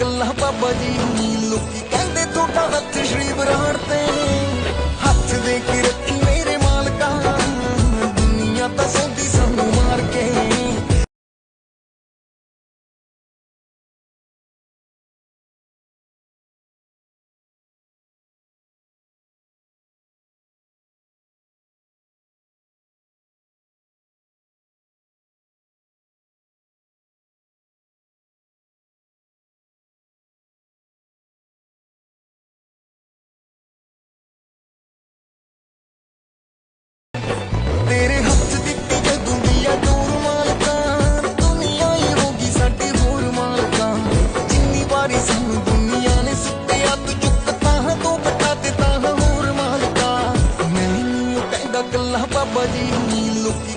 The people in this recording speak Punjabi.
ਗੱਲਾਂ ਬਾਬਾ ਜੀ ਲੋਕੀ ਕਹਿੰਦੇ ਤੁਹਾਡਾ ਹੱਥ ਸ਼੍ਰੀ ਬਰਾੜ ਤੇ। ਹੱਥ ਦੇ ਕਿਰ पागल बाबा जी नी लुकी